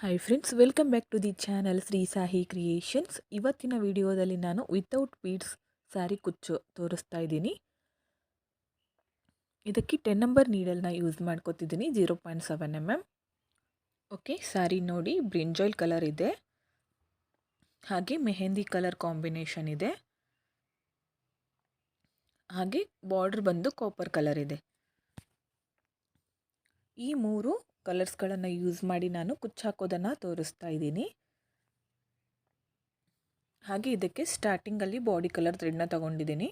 Hi friends welcome back to the channel Shri Sahi creations ಇವತ್ತಿನ ವಿಡಿಯೋದಲ್ಲಿ ನಾನು without beads sari ಕುಚ್ಚು ತೋರಿಸ್ತಾ ಇದ್ದೀನಿ. ಇದಕ್ಕೆ ಟೆನ್ ನಂಬರ್ ನೀಡಲ್ನ use ಮಾಡ್ಕೋತಿದ್ದೀನಿ zero point seven m m okay sari ನೋಡಿ ಬ್ರಿಂಜಾಯಿಲ್ ಕಲರ್ ಇದೆ. ಹಾಗೆ ಮೆಹೆಂದಿ ಕಲರ್ ಕಾಂಬಿನೇಷನ್ ಇದೆ. ಹಾಗೆ ಬಾರ್ಡ್ರ್ ಬಂದು ಕಾಪರ್ ಕಲರ್ ಇದೆ. ಈ ಮೂರು ಕಲರ್ಸ್ಗಳನ್ನು ಯೂಸ್ ಮಾಡಿ ನಾನು ಕುಚ್ಚು ಹಾಕೋದನ್ನು ತೋರಿಸ್ತಾ ಇದ್ದೀನಿ. ಹಾಗೆ ಇದಕ್ಕೆ ಸ್ಟಾರ್ಟಿಂಗಲ್ಲಿ ಬಾಡಿ ಕಲರ್ ಥ್ರೆಡ್ನ ತೊಗೊಂಡಿದ್ದೀನಿ.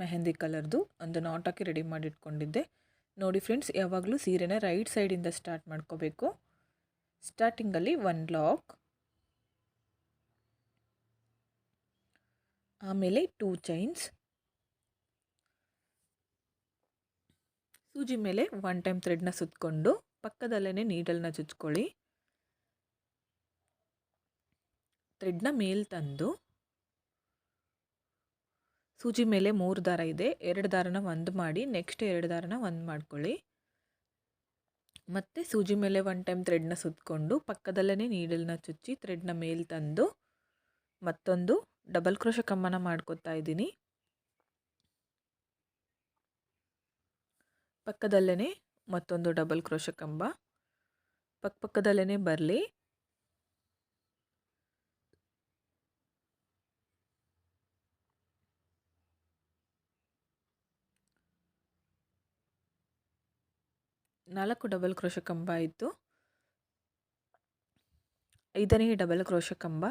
ಮೆಹಂದಿ ಕಲರ್ದು ಒಂದು ನಾಟ್ ಹಾಕಿ ರೆಡಿ ಮಾಡಿ ಇಟ್ಕೊಂಡಿದ್ದೆ ನೋಡಿ ಫ್ರೆಂಡ್ಸ್, ಯಾವಾಗಲೂ ಸೀರೆನ ರೈಟ್ ಸೈಡಿಂದ ಸ್ಟಾರ್ಟ್ ಮಾಡ್ಕೋಬೇಕು. ಸ್ಟಾರ್ಟಿಂಗಲ್ಲಿ ಒನ್ ಲಾಕ್. ಆಮೇಲೆ ಟೂ ಚೈನ್ಸ್. ಸೂಜಿ ಮೇಲೆ ಒನ್ ಟೈಮ್ ಥ್ರೆಡ್ನ ಸುತ್ತಕೊಂಡು ಪಕ್ಕದಲ್ಲೇ ನೀಡಲ್ನ ಚುಚ್ಕೊಳ್ಳಿ. ಥ್ರೆಡ್ನ ಮೇಲ್ ತಂದು ಸೂಜಿ ಮೇಲೆ ಮೂರು ದಾರ ಇದೆ. ಎರಡು ದಾರನ ಒಂದು ಮಾಡಿ, ನೆಕ್ಸ್ಟ್ ಎರಡು ದಾರನ ಒಂದು ಮಾಡ್ಕೊಳ್ಳಿ. ಮತ್ತು ಸೂಜಿ ಮೇಲೆ ಒನ್ ಟೈಮ್ ಥ್ರೆಡ್ನ ಸುತ್ತಕೊಂಡು ಪಕ್ಕದಲ್ಲೇ ನೀಡಲ್ನ ಚುಚ್ಚಿ ಥ್ರೆಡ್ನ ಮೇಲ್ ತಂದು ಮತ್ತೊಂದು ಡಬಲ್ ಕ್ರೋಶ ಕಮ್ಮನ ಮಾಡ್ಕೊತಾ ಇದ್ದೀನಿ. ಪಕ್ಕದಲ್ಲೇ ಮತ್ತೊಂದು ಡಬಲ್ ಕ್ರೋಶ ಕಂಬ. ಪಕ್ಕಪಕ್ಕದಲ್ಲೇ ಬರಲಿ. ನಾಲ್ಕು ಡಬಲ್ ಕ್ರೋಶ ಕಂಬ ಆಯಿತು ಐದನೇ ಡಬಲ್ ಕ್ರೋಶ ಕಂಬ.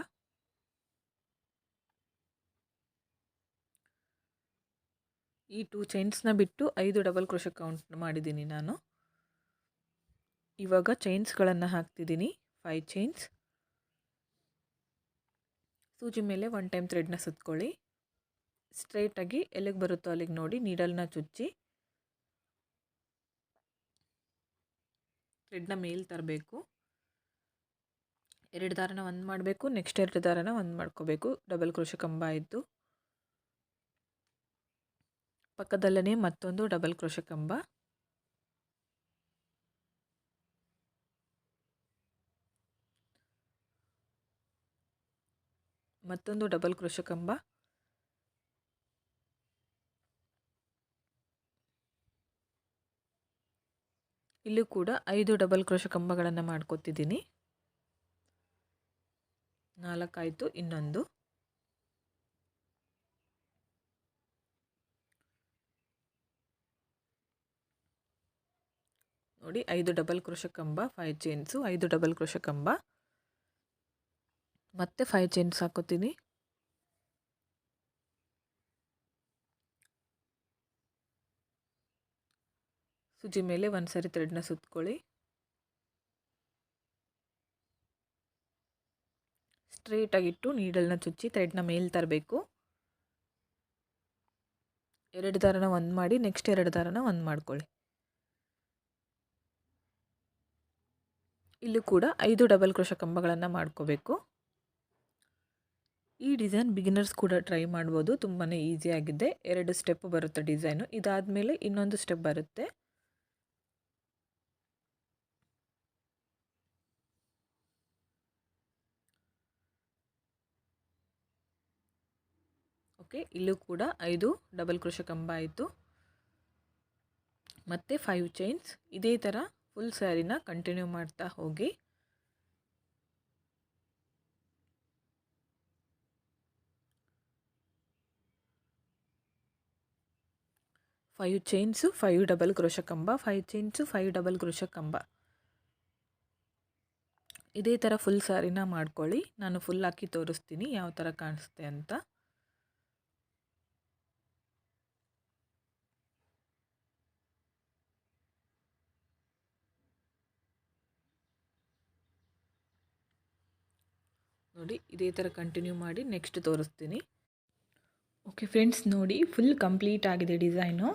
ಈ ಟೂ ಚೈನ್ಸ್ನ ಬಿಟ್ಟು ಐದು ಡಬಲ್ ಕ್ರೋಶ ಕೌಂಟ್ ಮಾಡಿದ್ದೀನಿ ನಾನು. ಇವಾಗ ಚೈನ್ಸ್ಗಳನ್ನು ಹಾಕ್ತಿದ್ದೀನಿ. ಫೈವ್ ಚೈನ್ಸ್ ಸೂಜಿ ಮೇಲೆ ಒನ್ ಟೈಮ್ ಥ್ರೆಡ್ನ ಸುತ್ಕೊಳ್ಳಿ. ಸ್ಟ್ರೈಟಾಗಿ ಎಲ್ಲಿಗೆ ಬರುತ್ತೋ ಅಲ್ಲಿಗೆ ನೋಡಿ ನೀಡಲ್ನ ಚುಚ್ಚಿ. ಥ್ರೆಡ್ನ ಮೇಲೆ ತರಬೇಕು. ಎರಡು ದಾರನ ಒಂದು ಮಾಡಬೇಕು ನೆಕ್ಸ್ಟ್ ಎರಡು ದಾರನ ಒಂದು ಮಾಡ್ಕೋಬೇಕು. ಡಬಲ್ ಕ್ರೋಶ ಕಂಬ ಆಯಿತು. ಪಕ್ಕದಲ್ಲೇ ಮತ್ತೊಂದು ಡಬಲ್ ಕ್ರೋಶ ಕಂಬ. ಮತ್ತೊಂದು ಡಬಲ್ ಕ್ರೋಶ ಕಂಬ. ಇಲ್ಲೂ ಕೂಡ ಐದು ಡಬಲ್ ಕ್ರೋಶ ಕಂಬಗಳನ್ನು ಮಾಡ್ಕೊತಿದ್ದೀನಿ. ನಾಲ್ಕಾಯಿತು ಇನ್ನೊಂದು. ನೋಡಿ, ಐದು ಡಬಲ್ ಕ್ರೋಶ ಕಂಬ ಫೈವ್ ಚೈನ್ಸು ಐದು ಡಬಲ್ ಕ್ರೋಶ ಕಂಬ ಮತ್ತೆ ಫೈವ್ ಚೈನ್ಸ್ ಹಾಕೋತೀನಿ. ಸುಜಿ ಮೇಲೆ ಒಂದು ಸರಿ ಥ್ರೆಡ್ನ ಸುತ್ಕೊಳ್ಳಿ. ಸ್ಟ್ರೇಟಾಗಿಟ್ಟು ನೀಡಲ್ನ ಚುಚ್ಚಿ ಥ್ರೆಡ್ನ ಮೇಲೆ ತರಬೇಕು. ಎರಡು ದಾರನ ಒಂದು ಮಾಡಿ ನೆಕ್ಸ್ಟ್ ಎರಡು ದಾರನ ಒಂದು ಮಾಡ್ಕೊಳ್ಳಿ. ಇಲ್ಲೂ ಕೂಡ ಐದು ಡಬಲ್ ಕ್ರೋಶ ಕಂಬಗಳನ್ನು ಮಾಡ್ಕೋಬೇಕು. ಈ ಡಿಸೈನ್ ಬಿಗಿನರ್ಸ್ ಕೂಡ ಟ್ರೈ ಮಾಡ್ಬೋದು ತುಂಬಾ ಈಸಿಯಾಗಿದೆ ಎರಡು ಸ್ಟೆಪ್ ಬರುತ್ತೆ ಡಿಸೈನು. ಇದಾದಮೇಲೆ ಇನ್ನೊಂದು ಸ್ಟೆಪ್ ಬರುತ್ತೆ. ಓಕೆ, ಇಲ್ಲೂ ಕೂಡ ಐದು ಡಬಲ್ ಕ್ರೋಶ ಕಂಬ ಆಯಿತು. ಮತ್ತು ಫೈವ್ ಚೈನ್ಸ್ ಇದೇ ಥರ ಫುಲ್ ಸ್ಯಾರಿನ ಕಂಟಿನ್ಯೂ ಮಾಡ್ತಾ ಹೋಗಿ. Five chains five double crochet ಕಂಬ five chains five double crochet ಕಂಬ ಇದೇ ಥರ ಫುಲ್ ಸ್ಯಾರಿನ ಮಾಡ್ಕೊಳ್ಳಿ. ನಾನು ಫುಲ್ ಹಾಕಿ ತೋರಿಸ್ತೀನಿ ಯಾವ ಥರ ಕಾಣಿಸುತ್ತೆ ಅಂತ. ನೋಡಿ, ಇದೇ ಥರ ಕಂಟಿನ್ಯೂ ಮಾಡಿ ನೆಕ್ಸ್ಟ್ ತೋರಿಸ್ತೀನಿ. ಓಕೆ ಫ್ರೆಂಡ್ಸ್ ನೋಡಿ ಫುಲ್ ಕಂಪ್ಲೀಟ್ ಆಗಿದೆ ಡಿಸೈನು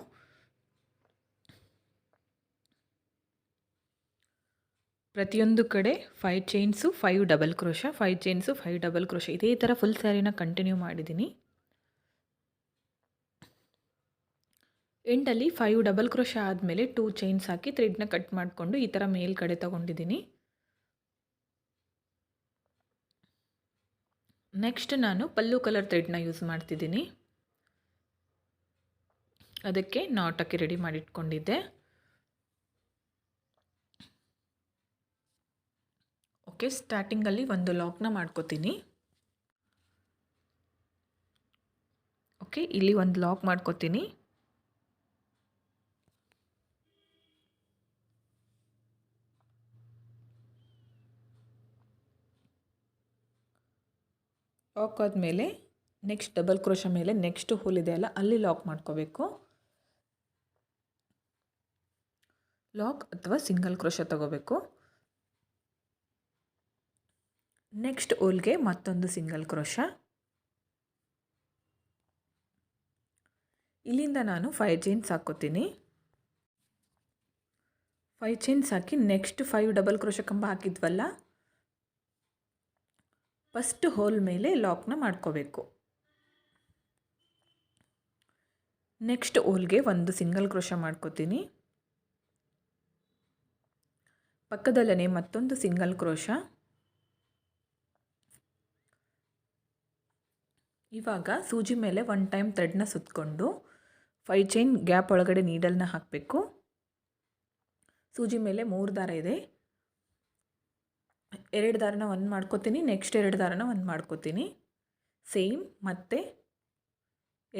ಪ್ರತಿಯೊಂದು ಕಡೆ five chains five double crochet five chains five double crochet ಇದೇ ಥರ ಫುಲ್ ಸ್ಯಾರಿನ ಕಂಟಿನ್ಯೂ ಮಾಡಿದ್ದೀನಿ. ಎಂಡಲ್ಲಿ ಫೈವ್ ಡಬಲ್ ಕ್ರೋಶ ಆದಮೇಲೆ ಟೂ ಚೈನ್ಸ್ ಹಾಕಿ ಥ್ರೆಡ್ನ ಕಟ್ ಮಾಡಿಕೊಂಡು ಈ ಥರ ಮೇಲ್ಗಡೆ ತೊಗೊಂಡಿದ್ದೀನಿ. ನೆಕ್ಸ್ಟ್ ನಾನು ಪಲ್ಲು ಕಲರ್ ಥ್ರೆಡ್ನ ಯೂಸ್ ಮಾಡ್ತಿದ್ದೀನಿ. ಅದಕ್ಕೆ ನಾಟಕ್ಕೆ ರೆಡಿ ಮಾಡಿಟ್ಕೊಂಡಿದ್ದೆ. ಓಕೆ ಸ್ಟಾರ್ಟಿಂಗಲ್ಲಿ ಒಂದು ಲಾಕ್ನ ಮಾಡ್ಕೋತೀನಿ. ಓಕೆ ಇಲ್ಲಿ ಒಂದು ಲಾಕ್ ಮಾಡ್ಕೋತೀನಿ. ಲಾಕ್ ಆದಮೇಲೆ ನೆಕ್ಸ್ಟ್ ಡಬಲ್ ಕ್ರೋಶ ಮೇಲೆ ನೆಕ್ಸ್ಟ್ ಹೋಲ್ ಇದೆಯಲ್ಲ ಅಲ್ಲಿ ಲಾಕ್ ಮಾಡ್ಕೋಬೇಕು. ಲಾಕ್ ಅಥವಾ ಸಿಂಗಲ್ ಕ್ರೋಶ ತಗೋಬೇಕು. ನೆಕ್ಸ್ಟ್ ಹೋಲ್ಗೆ ಮತ್ತೊಂದು ಸಿಂಗಲ್ ಕ್ರೋಶ. ಇಲ್ಲಿಂದ ನಾನು ಫೈವ್ ಚೈನ್ಸ್ ಹಾಕೋತೀನಿ. ಫೈವ್ ಚೈನ್ಸ್ ಹಾಕಿ ನೆಕ್ಸ್ಟ್ ಫೈವ್ ಡಬಲ್ ಕ್ರೋಶ ಕಂಬ ಹಾಕಿದ್ವಲ್ಲ ಫಸ್ಟ್ ಹೋಲ್ ಮೇಲೆ ಲಾಕ್ನ ಮಾಡ್ಕೋಬೇಕು. ನೆಕ್ಸ್ಟ್ ಹೋಲ್ಗೆ ಒಂದು ಸಿಂಗಲ್ ಕ್ರೋಶ ಮಾಡ್ಕೋತೀನಿ. ಪಕ್ಕದಲ್ಲೇ ಮತ್ತೊಂದು ಸಿಂಗಲ್ ಕ್ರೋಶ. ಇವಾಗ ಸೂಜಿ ಮೇಲೆ ಒನ್ ಟೈಮ್ ಥ್ರೆಡ್ನ ಸುತ್ತಕೊಂಡು ಫೈ ಚೈನ್ ಗ್ಯಾಪ್ ಒಳಗಡೆ ನೀಡಲ್ನ ಹಾಕಬೇಕು. ಸೂಜಿ ಮೇಲೆ ಮೂರು ದಾರ ಇದೆ. ಎರಡು ದಾರನ ಒಂದು ಮಾಡ್ಕೋತೀನಿ ನೆಕ್ಸ್ಟ್ ಎರಡು ದಾರನ ಒಂದು ಮಾಡ್ಕೋತೀನಿ. ಸೇಮ್ ಮತ್ತು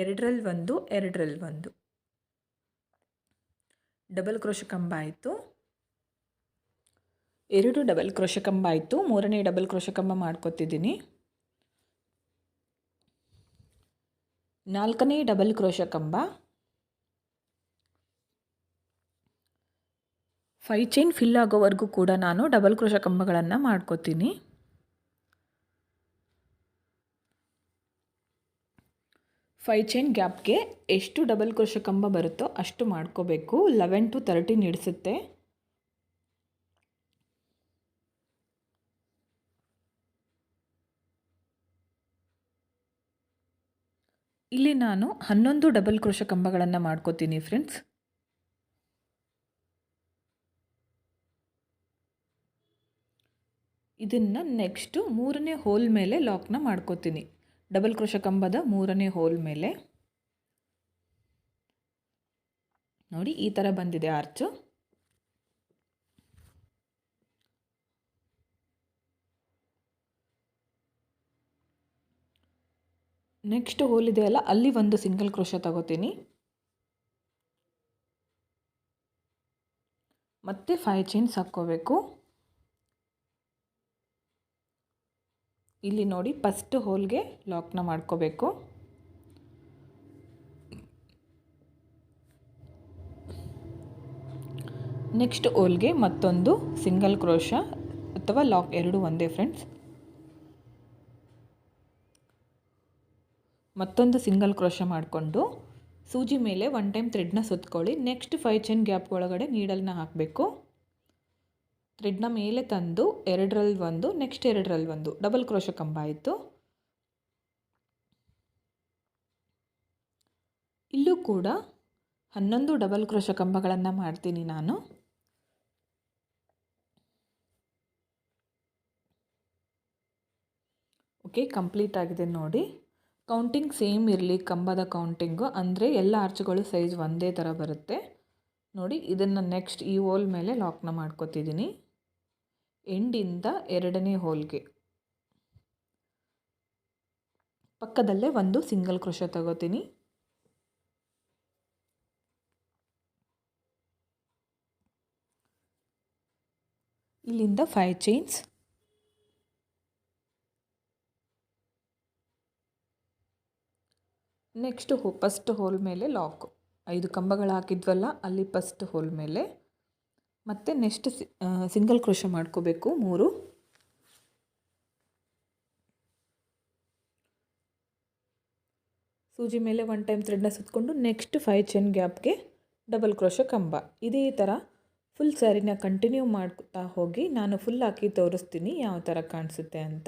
ಎರಡರಲ್ಲಿ ಒಂದು ಎರಡರಲ್ಲಿ ಒಂದು. ಡಬಲ್ ಕ್ರೋಶ ಕಂಬ ಆಯಿತು. ಎರಡು ಡಬಲ್ ಕ್ರೋಶ ಕಂಬ ಆಯಿತು. ಮೂರನೇ ಡಬಲ್ ಕ್ರೋಶ ಕಂಬ ಮಾಡ್ಕೋತಿದ್ದೀನಿ. ನಾಲ್ಕನೇ ಡಬಲ್ ಕ್ರೋಶ ಕಂಬ ಫೈ ಚೈನ್ ಫಿಲ್ ಆಗೋವರೆಗೂ ಕೂಡ ನಾನು ಡಬಲ್ ಕ್ರೋಶ ಕಂಬಗಳನ್ನು ಮಾಡ್ಕೋತೀನಿ. ಫೈ ಚೈನ್ ಗ್ಯಾಪ್ಗೆ ಎಷ್ಟು ಡಬಲ್ ಕ್ರೋಶ ಕಂಬ ಬರುತ್ತೋ ಅಷ್ಟು ಮಾಡ್ಕೋಬೇಕು. ಲೆವೆನ್ ಟು ತರ್ಟೀನ್ ಇಡಿಸುತ್ತೆ. ಇಲ್ಲಿ ನಾನು ಹನ್ನೊಂದು ಡಬಲ್ ಕ್ರೋಶ ಕಂಬಗಳನ್ನು ಮಾಡ್ಕೋತೀನಿ ಫ್ರೆಂಡ್ಸ್ ಇದನ್ನು ನೆಕ್ಸ್ಟು ಮೂರನೇ ಹೋಲ್ ಮೇಲೆ ಲಾಕ್ನ ಮಾಡ್ಕೋತೀನಿ. ಡಬಲ್ ಕ್ರೋಶ ಕಂಬದ ಮೂರನೇ ಹೋಲ್ ಮೇಲೆ. ನೋಡಿ, ಈ ಥರ ಬಂದಿದೆ ಆರ್ಚು ನೆಕ್ಸ್ಟ್ ಹೋಲ್ ಇದೆಯಲ್ಲ ಅಲ್ಲಿ ಒಂದು ಸಿಂಗಲ್ ಕ್ರೋಶ ತಗೋತೀನಿ. ಮತ್ತೆ ಫೈವ್ ಚೈನ್ಸ್ ಹಾಕ್ಕೋಬೇಕು. ಇಲ್ಲಿ ನೋಡಿ ಫಸ್ಟ್ ಹೋಲ್ಗೆ ಲಾಕ್ನ ಮಾಡ್ಕೋಬೇಕು. ನೆಕ್ಸ್ಟ್ ಹೋಲ್ಗೆ ಮತ್ತೊಂದು ಸಿಂಗಲ್ ಕ್ರೋಶ ಅಥವಾ ಲಾಕ್ ಎರಡು ಒಂದೇ ಫ್ರೆಂಡ್ಸ್ ಮತ್ತೊಂದು ಸಿಂಗಲ್ ಕ್ರೋಶ ಮಾಡಿಕೊಂಡು ಸೂಜಿ ಮೇಲೆ ಒನ್ ಟೈಮ್ ಥ್ರೆಡ್ನ ಸುತ್ಕೊಳ್ಳಿ. ನೆಕ್ಸ್ಟ್ ಫೈವ್ ಚೈನ್ ಗ್ಯಾಪ್ ಒಳಗಡೆ ನೀಡಲ್ನ ಹಾಕಬೇಕು. ಥ್ರೆಡ್ನ ಮೇಲೆ ತಂದು ಎರಡರಲ್ಲಿ ಒಂದು ನೆಕ್ಸ್ಟ್ ಎರಡರಲ್ಲಿ ಒಂದು. ಡಬಲ್ ಕ್ರೋಶ ಕಂಬ ಆಯಿತು. ಇಲ್ಲೂ ಕೂಡ ಹನ್ನೊಂದು ಡಬಲ್ ಕ್ರೋಶ ಕಂಬಗಳನ್ನು ಮಾಡ್ತೀನಿ ನಾನು. ಓಕೆ ಕಂಪ್ಲೀಟ್ ಆಗಿದೆ ನೋಡಿ. ಕೌಂಟಿಂಗ್ ಸೇಮ್ ಇರಲಿ, ಕಂಬದ ಕೌಂಟಿಂಗು ಅಂದರೆ ಎಲ್ಲ ಆರ್ಚ್ಗಳು ಸೈಜ್ ಒಂದೇ ಥರ ಬರುತ್ತೆ. ನೋಡಿ, ಇದನ್ನು ನೆಕ್ಸ್ಟ್ ಈ ಓಲ್ ಮೇಲೆ ಲಾಕ್ನ ಮಾಡ್ಕೋತಿದ್ದೀನಿ ಎಂಡಿಂದ ಎರಡನೇ ಹೋಲ್ಗೆ. ಪಕ್ಕದಲ್ಲೇ ಒಂದು ಸಿಂಗಲ್ ಕ್ರೋಶ ತಗೋತೀನಿ. ಇಲ್ಲಿಂದ ಫೈವ್ ಚೈನ್ಸ್ ನೆಕ್ಸ್ಟ್ ಹೋ ಫಸ್ಟ್ ಹೋಲ್ ಮೇಲೆ ಲಾಕ್ ಐದು ಕಂಬಗಳು ಹಾಕಿದ್ವಲ್ಲ, ಅಲ್ಲಿ ಫಸ್ಟ್ ಹೋಲ್ ಮೇಲೆ. ಮತ್ತು ನೆಕ್ಸ್ಟ್ ಸಿಂಗಲ್ ಕ್ರೋಶ ಮಾಡ್ಕೋಬೇಕು, ಮೂರು. ಸೂಜಿ ಮೇಲೆ ಒನ್ ಟೈಮ್ ಥ್ರೆಡ್ನ ಸುತ್ತಕೊಂಡು ನೆಕ್ಸ್ಟ್ ಫೈವ್ ಚೆನ್ ಗ್ಯಾಪ್ಗೆ ಡಬಲ್ ಕ್ರೋಶ ಕಂಬ. ಇದೇ ಥರ ಫುಲ್ ಸ್ಯಾರಿನ ಕಂಟಿನ್ಯೂ ಮಾಡ್ತಾ ಹೋಗಿ ನಾನು ಫುಲ್ ಹಾಕಿ ತೋರಿಸ್ತೀನಿ ಯಾವ ಥರ ಕಾಣಿಸುತ್ತೆ ಅಂತ.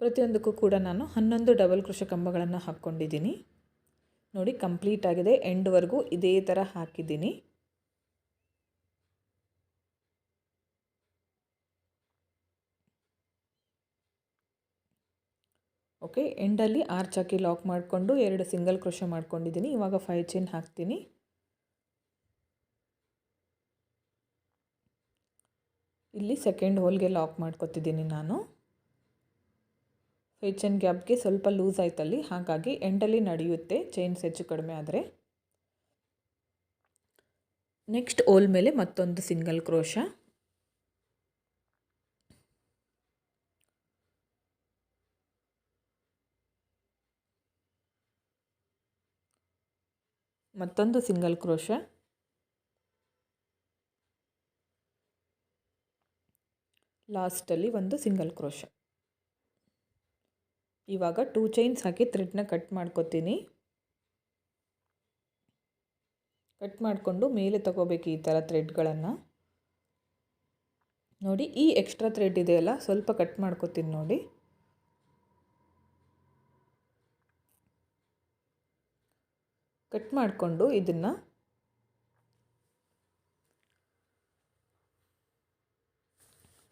ಪ್ರತಿಯೊಂದಕ್ಕೂ ಕೂಡ ನಾನು ಹನ್ನೊಂದು ಡಬಲ್ ಕ್ರೋಶ ಕಂಬಗಳನ್ನು ಹಾಕ್ಕೊಂಡಿದ್ದೀನಿ. ನೋಡಿ ಕಂಪ್ಲೀಟ್ ಆಗಿದೆ. ಎಂಡ್ವರೆಗೂ ಇದೇ ಥರ ಹಾಕಿದ್ದೀನಿ. ಓಕೆ ಎಂಡಲ್ಲಿ ಆರ್ಚ್ ಹಾಕಿ ಲಾಕ್ ಮಾಡಿಕೊಂಡು ಎರಡು ಸಿಂಗಲ್ ಕ್ರೋಶ ಮಾಡ್ಕೊಂಡಿದ್ದೀನಿ. ಇವಾಗ ಫೈವ್ ಚೈನ್ ಹಾಕ್ತೀನಿ. ಇಲ್ಲಿ ಸೆಕೆಂಡ್ ಹೋಲ್ಗೆ ಲಾಕ್ ಮಾಡ್ಕೊತಿದ್ದೀನಿ ನಾನು. ಫೈವ್ ಚೈನ್ ಗ್ಯಾಪ್ಗೆ ಸ್ವಲ್ಪ ಲೂಸ್ ಆಯ್ತಲ್ಲಿ. ಹಾಗಾಗಿ ಎಂಡಲ್ಲಿ ನಡೆಯುತ್ತೆ. ಚೈನ್ಸ್ ಹೆಚ್ಚು ಕಡಿಮೆ ಆದರೆ. ನೆಕ್ಸ್ಟ್ ಓಲ್ ಮೇಲೆ ಮತ್ತೊಂದು ಸಿಂಗಲ್ ಕ್ರೋಶ ಮತ್ತೊಂದು ಸಿಂಗಲ್ ಕ್ರೋಶ ಲಾಸ್ಟಲ್ಲಿ ಒಂದು ಸಿಂಗಲ್ ಕ್ರೋಶ ಇವಾಗ ಟೂ ಚೈನ್ಸ್ ಹಾಕಿ ಥ್ರೆಡ್ನ ಕಟ್ ಮಾಡ್ಕೊತೀನಿ. ಕಟ್ ಮಾಡಿಕೊಂಡು ಮೇಲೆ ತಗೋಬೇಕು ಈ ಥರ ಥ್ರೆಡ್ಗಳನ್ನು ನೋಡಿ, ಈ ಎಕ್ಸ್ಟ್ರಾ ಥ್ರೆಡ್ ಇದೆಯಲ್ಲ ಸ್ವಲ್ಪ ಕಟ್ ಮಾಡ್ಕೊತೀನಿ ನೋಡಿ. ಕಟ್ ಮಾಡಿಕೊಂಡು ಇದನ್ನು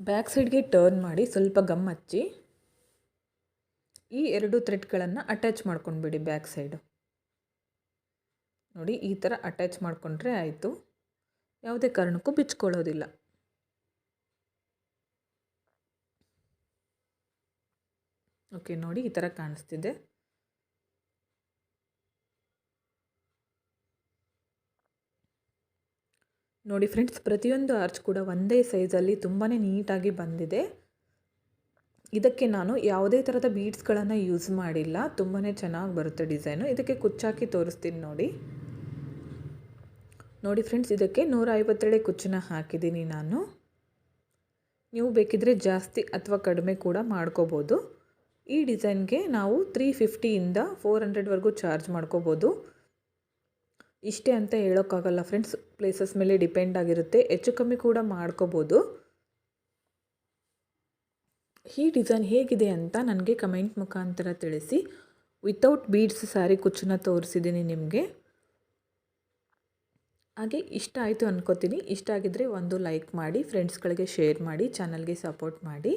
ಬ್ಯಾಕ್ ಸೈಡ್ಗೆ ಟರ್ನ್ ಮಾಡಿ ಸ್ವಲ್ಪ ಗಮ್ ಹಚ್ಚಿ. ಈ ಎರಡು ಥ್ರೆಡ್ಗಳನ್ನು ಅಟ್ಯಾಚ್ ಮಾಡ್ಕೊಂಡ್ಬಿಡಿ ಬ್ಯಾಕ್ ಸೈಡು ನೋಡಿ, ಈ ಥರ ಅಟ್ಯಾಚ್ ಮಾಡಿಕೊಂಡ್ರೆ ಆಯಿತು. ಯಾವುದೇ ಕಾರಣಕ್ಕೂ ಬಿಚ್ಕೊಳ್ಳೋದಿಲ್ಲ. ಓಕೆ ನೋಡಿ ಈ ಥರ ಕಾಣಿಸ್ತಿದೆ. ನೋಡಿ ಫ್ರೆಂಡ್ಸ್ ಪ್ರತಿಯೊಂದು ಆರ್ಚ್ ಕೂಡ ಒಂದೇ ಸೈಜಲ್ಲಿ ತುಂಬಾ ನೀಟಾಗಿ ಬಂದಿದೆ. ಇದಕ್ಕೆ ನಾನು ಯಾವುದೇ ಥರದ ಬೀಡ್ಸ್ಗಳನ್ನು ಯೂಸ್ ಮಾಡಿಲ್ಲ. ತುಂಬಾ ಚೆನ್ನಾಗಿ ಬರುತ್ತೆ ಡಿಸೈನು. ಇದಕ್ಕೆ ಕುಚ್ಚಾಕಿ ತೋರಿಸ್ತೀನಿ ನೋಡಿ. ನೋಡಿ ಫ್ರೆಂಡ್ಸ್, ಇದಕ್ಕೆ ನೂರ ಐವತ್ತೇಳೆ ಕುಚ್ಚನ್ನ ಹಾಕಿದ್ದೀನಿ ನಾನು. ನೀವು ಬೇಕಿದ್ರೆ ಜಾಸ್ತಿ ಅಥವಾ ಕಡಿಮೆ ಕೂಡ ಮಾಡ್ಕೋಬೋದು. ಈ ಡಿಸೈನ್ಗೆ ನಾವು ತ್ರೀ ಫಿಫ್ಟಿಯಿಂದ ಫೋರ್ ಹಂಡ್ರೆಡ್ವರೆಗೂ ಚಾರ್ಜ್ ಮಾಡ್ಕೋಬೋದು. ಇಷ್ಟೇ ಅಂತ ಹೇಳೋಕ್ಕಾಗಲ್ಲ ಫ್ರೆಂಡ್ಸ್. ಪ್ಲೇಸಸ್ ಮೇಲೆ ಡಿಪೆಂಡ್ ಆಗಿರುತ್ತೆ. ಹೆಚ್ಚು ಕಮ್ಮಿ ಕೂಡ ಮಾಡ್ಕೋಬೋದು. ಈ ಡಿಸೈನ್ ಹೇಗಿದೆ ಅಂತ ನನಗೆ ಕಮೆಂಟ್ ಮುಖಾಂತರ ತಿಳಿಸಿ. ವಿತೌಟ್ ಬೀಡ್ಸ್ ಸಾರಿ ಕುಚ್ಚನ್ನ ತೋರಿಸಿದ್ದೀನಿ ನಿಮಗೆ. ಹಾಗೆ ಇಷ್ಟ ಆಯಿತು ಅನ್ಕೋತೀನಿ. ಇಷ್ಟ ಆಗಿದ್ದರೆ ಒಂದು ಲೈಕ್ ಮಾಡಿ ಫ್ರೆಂಡ್ಸ್ಗಳಿಗೆ ಶೇರ್ ಮಾಡಿ ಚಾನಲ್ಗೆ ಸಪೋರ್ಟ್ ಮಾಡಿ.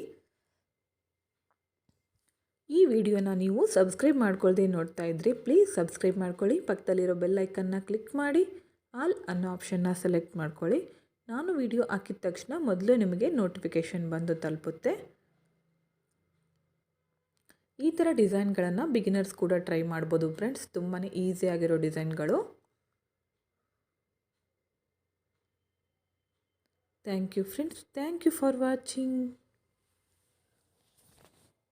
ಈ ವಿಡಿಯೋನ ನೀವು ಸಬ್ಸ್ಕ್ರೈಬ್ ಮಾಡ್ಕೊಳ್ದೆ ನೋಡ್ತಾ ಇದ್ರಿ ಪ್ಲೀಸ್ ಸಬ್ಸ್ಕ್ರೈಬ್ ಮಾಡ್ಕೊಳ್ಳಿ. ಪಕ್ಕದಲ್ಲಿರೋ ಬೆಲ್ಲೈಕನ್ನ ಕ್ಲಿಕ್ ಮಾಡಿ. ಆಲ್ ಅನ್ನೋ ಆಪ್ಷನ್ನ ಸೆಲೆಕ್ಟ್ ಮಾಡ್ಕೊಳ್ಳಿ. ನಾನು ವಿಡಿಯೋ ಹಾಕಿದ ತಕ್ಷಣ ಮೊದಲು ನಿಮಗೆ ನೋಟಿಫಿಕೇಷನ್ ಬಂದು ತಲುಪುತ್ತೆ. ಈ ಥರ ಡಿಸೈನ್ಗಳನ್ನು ಬಿಗಿನರ್ಸ್ ಕೂಡ ಟ್ರೈ ಮಾಡ್ಬೋದು ಫ್ರೆಂಡ್ಸ್ ತುಂಬಾ ಈಸಿಯಾಗಿರೋ ಡಿಸೈನ್ಗಳು. Thank you friends thank you for watching